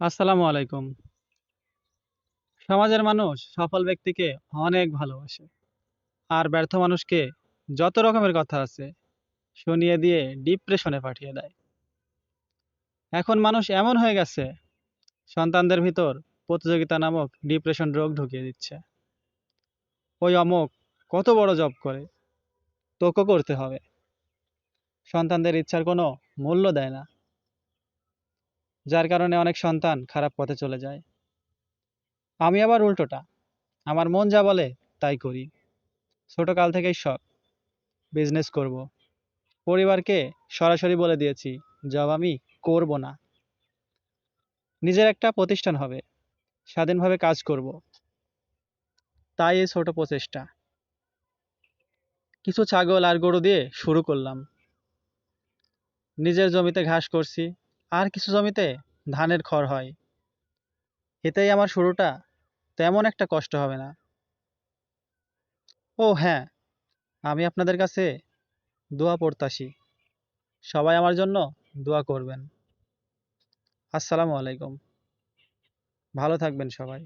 আসসালামু আলাইকুম। সমাজের মানুষ সফল ব্যক্তিকে অনেক ভালোবাসে। আর ব্যর্থ মানুষকে যত রকমের কথা আছে, শুনিয়ে দিয়ে ডিপ্রেশনে পাঠিয়ে দেয়। এখন মানুষ এমন হয়ে গেছে, সন্তানদের ভিতর প্রতিযোগিতা নামক ডিপ্রেশন রোগ ঢুকিয়ে দিচ্ছে। ওই অমক কত বড় জব করে, তোকে করতে হবে। সন্তানদের ইচ্ছার কোনো মূল্য দেয় না। যার কারণে অনেক সন্তান খারাপ পথে চলে যায়। আমি আবার উল্টোটা। আমার মন যা বলে, তাই করি। ছোটকাল থেকেই শখ। বিজনেস করব। পরিবারকে সরাসরি বলে দিয়েছি, জব আমি করব না। নিজের একটা প্রতিষ্ঠান হবে। স্বাধীনভাবে কাজ করব। তাই এই ছোট প্রচেষ্টা। কিছু ছাগল আর গরু দিয়ে শুরু করলাম। নিজের জমিতে ঘাস করছি। আর কিছু জমিতে ধানের খড় হয়। এতেই আমার শুরুটা তেমন একটা কষ্ট হবে না। ও হ্যাঁ আমি আপনাদের কাছে দোয়া পড়তাছি সবাই আমার জন্য দোয়া করবেন। আসসালামু আলাইকুম। ভালো থাকবেন সবাই।